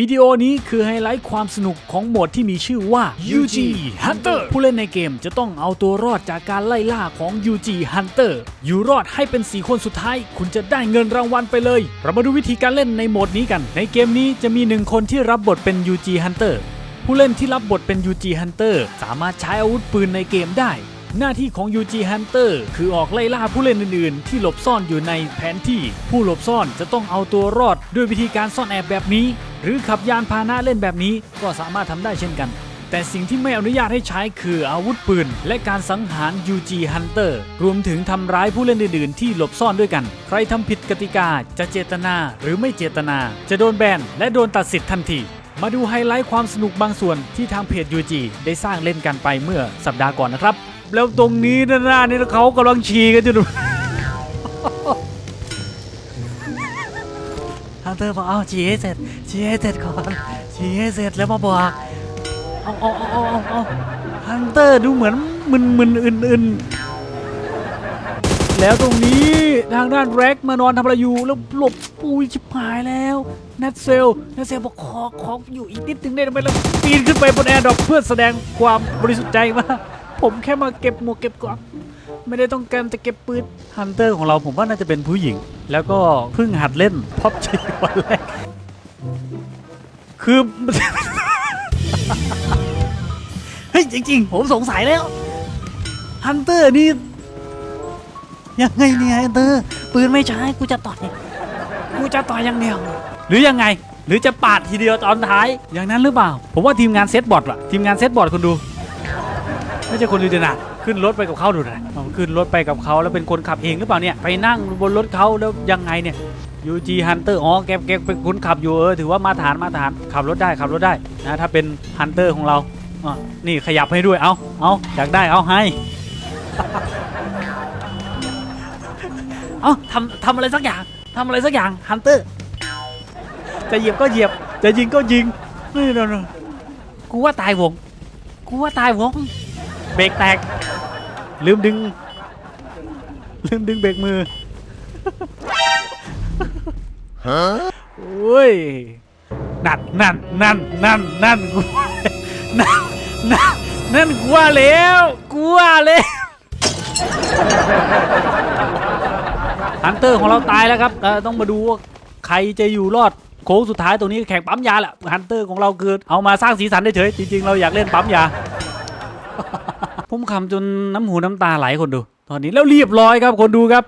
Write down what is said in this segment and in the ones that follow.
วิดีโอนี้คือไฮไลท์ความสนุกของโหมดที่มีชื่อว่า UG Hunter ผู้เล่นในเกมจะต้องเอาตัวรอดจากการไล่ล่าของ UG Hunter อยู่รอดให้เป็น 4 คนสุดท้าย คุณจะได้เงินรางวัลไปเลย เรามาดูวิธีการเล่นในโหมดนี้กัน ในเกมนี้จะมี 1 คนที่รับบทเป็น UG Hunter ผู้เล่นที่รับบทเป็น UG Hunter สามารถใช้อาวุธปืนในเกมได้หน้าที่ของ UG Hunter คือออกไล่ล่าผู้เล่นอื่นๆ ที่หลบซ่อนอยู่ในแผนที่ ผู้หลบซ่อนจะต้องเอาตัวรอดด้วยวิธีการซ่อนแอบแบบนี้ หรือขับยานพาหนะเล่นแบบนี้ก็สามารถทำได้เช่นกัน แต่สิ่งที่ไม่อนุญาตให้ใช้คืออาวุธปืน และการสังหาร UG Hunter รวมถึงทำร้ายผู้เล่นอื่นๆ ที่หลบซ่อนด้วยกัน ใครทำผิดกติกาจะเจตนาหรือไม่เจตนา จะโดนแบนและโดนตัดสิทธิ์ทันทีมาดูไฮไลท์ความสนุกบางส่วนที่ทางเพจ UG ได้สร้างเล่นกันไปเมื่อสัปดาห์ก่อนนะครับ แล้วตรงนี้ด้านหน้านี่เขากำลังฉีกันอยู่ ฮันเตอร์บอกเอาฉีให้เสร็จฉีให้เสร็จก่อนฉีให้เสร็จแล้วมาบอกเอาเอาเอาเอาเอาเอาฮันเตอร์ดูเหมือนมึนมึนอื่นอื่นๆแล้วตรงนี้ทางด้านแร็กมานอนทำอะไรอยู่แล้วหลบปุยชิบหายแล้วเนทเซลเนทเซลบอกขอขออยู่อีกนิดนึงได้ไหมแล้วปีนขึ้นไปบนแอร์ดรอปเพื่อแสดงความบริสุทธิ์ใจว่า ผมแค่มาเก็บหมวกเก็บกล่องไม่ได้ต้องการจะเก็บปืนฮันเตอร์ของเราผมว่าน่าจะเป็นผู้หญิง แล้วก็เพิ่งหัดเล่นพับจีวันแรก คือ เฮ้ย จริง ๆ ผมสงสัยแล้วฮันเตอร์นี่ ยังไงเนี่ยฮันเตอร์ ปืนไม่ใช้กูจะต่อยกูจะต่อยอย่างเดียว หรือยังไง หรือจะปาดทีเดียวตอนท้าย อย่างนั้นหรือเปล่า ผมว่าทีมงานเซตบอร์ดว่ะ ทีมงานเซตบอร์ดคุณดู ไม่ใช่คนดูเดนะขึ้นรถไปกับเขาดูนะขึ้นรถไปกับเขาแล้วเป็นคนขับเองหรือเปล่าเนี่ยไปนั่งบนรถเขาแล้วยังไงเนี่ย UG Hunter อ๋อแกแกเป็นคนขับอยู่เออถือว่ามาตรฐานมาตรฐานขับรถได้ขับรถได้นะถ้าเป็น Hunter ของเราอะนี่ขยับให้ด้วยเอาเอาอยากได้เอาให้เอาทำทำอะไรสักอย่างทำอะไรสักอย่าง Hunter จะเหยียบก็เหยียบจะยิงก็ยิงนี่นนกูว่าตายวงกูว่าตายวง เบรกแตก ลืมดึง ลืมดึงเบรกมือฮะโอ้ยนั่นนั่นนั่นนั่นนั่นกูนั่นนั่นนั่นกูว่าแล้วกูว่าแล้วฮันเตอร์ของเราตายแล้วครับต้องมาดูว่าใครจะอยู่รอดโค้งสุดท้ายตรงนี้แข่งปั๊มยาแหละฮันเตอร์ของเราคือเอามาสร้างสีสันเฉยๆจริงๆ เราอยากเล่นปั๊มยา ผมคำจนน้ำหูน้ำตาไหลคนดู ตอนนี้แล้วเรียบร้อยครับคนดูครับ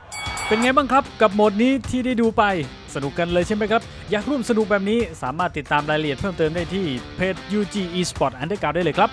เป็นไงบ้างครับกับโหมดนี้ที่ได้ดูไปสนุกกันเลยใช่ไหมครับ อยากร่วมสนุกแบบนี้สามารถติดตามรายละเอียดเพิ่มเติมได้ที่เพจ UG Esport Underground ได้เลยครับ